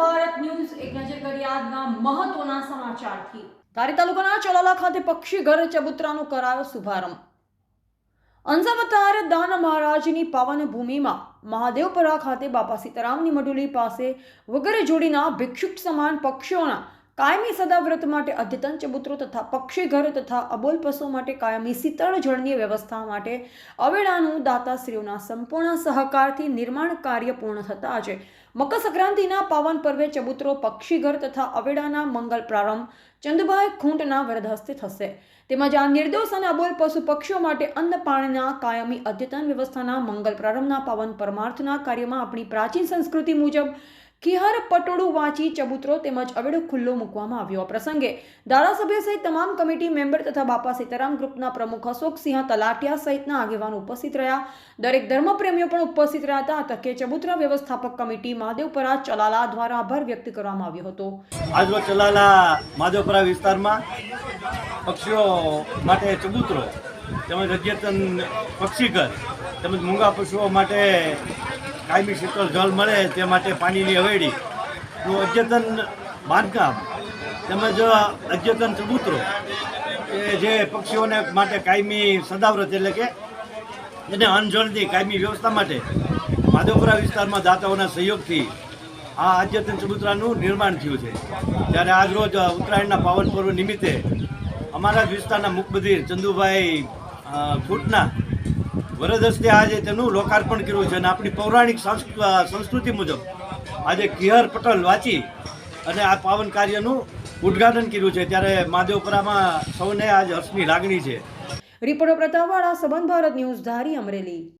Bharat news એક નજર કરી આજના મહત્વના સમાચારથી. ધારી તાલુકાના ચલાલા ખાતે પક્ષી ઘર ચબુતરાનો કરાયો શુભારંભ. અંસાવતાર દાન મહારાજની પાવન ભૂમિમાં મહાદેવપરા ખાતે બાપા સીતારામની મડુલી પાસે વગેરે જોડીના ભિક્ષુક સમાન પક્ષીઓના કાયમી સદાવ્રત માટે અદ્યતન ચબૂતરો તથા પક્ષી ઘર તથા અબોલ પશુ માટે કાયમી શીતળ જળની વ્યવસ્થા માટે અવેડાનું દાતાશ્રીઓના સંપૂર્ણ સહકારથી નિર્માણ કાર્ય પૂર્ણ થતા આજે મકર સંક્રાંતિના પાવન પર્વે ચબૂતરો પક્ષીઘર તથા અવેડાના મંગલ પ્રારંભ ચંદભાઈ ખૂંટના વરદ હસ્તે થશે. તેમજ આ નિર્દોષ અને અબોલ પશુ પક્ષીઓ માટે અન્ન પાણીના કાયમી અદ્યતન વ્યવસ્થાના મંગલ પ્રારંભના પાવન પરમાર્થના કાર્યમાં આપણી પ્રાચીન સંસ્કૃતિ મુજબ કિહર પટોળું વાંચી ચબૂતરો તેમજ અવેડો ખુલ્લો મૂકવામાં આવ્યો. આ પ્રસંગે ધારાસભ્ય સહિત તમામ કમિટી મેમ્બર તથા બાપા સીતારામ ગ્રુપના પ્રમુખ અશોકસિંહ તલાટિયા સહિતના આગેવાનો ઉપસ્થિત રહ્યા. દરેક ધર્મપ્રેમીઓ પણ ઉપસ્થિત રહ્યા હતા. તકે ચબૂતરા વ્યવસ્થાપક કમિટી મહાદેવપરા ચલાલા દ્વારા આભાર વ્યક્ત કરવામાં આવ્યો હતો. આજરોજ ચલાલા માધવપરા વિસ્તારમાં પક્ષીઓ માટે ચબૂતરો, તેમજ અદ્યતન પક્ષીઘર, તેમજ મૂંગા પશુઓ માટે કાયમી શીતળ જળ મળે તે માટે પાણીની અવેડી નું અદ્યતન બાંધકામ તેમજ અદ્યતન ચબૂતરો એ જે પક્ષીઓને માટે કાયમી સદાવ્રત એટલે કે એને અનજળની કાયમી વ્યવસ્થા માટે માધવપુરા વિસ્તારમાં દાતાઓના સહયોગથી આ અદ્યતન ચબૂતરાનું નિર્માણ થયું છે. ત્યારે આજ રોજ ઉત્તરાયણના પાવન પર્વ નિમિત્તે અમારા જ વિસ્તારના મુખબધીર ચંદુભાઈ અ, ખૂટના વરદ આજે તેનું લોકાર્પણ કર્યું છે અને આપણી પૌરાણિક સંસ્કૃતિ મુજબ આજે કિહર પટલ વાંચી અને આ પાવન કાર્યનું ઉદ્ઘાટન કર્યું છે. ત્યારે મહાદેવપુરામાં સૌને આજ હર્ષની લાગણી છે. રિપોર્ટર પ્રતાપવાળા સંબંધ ભારત ન્યૂઝ ધારી અમરેલી.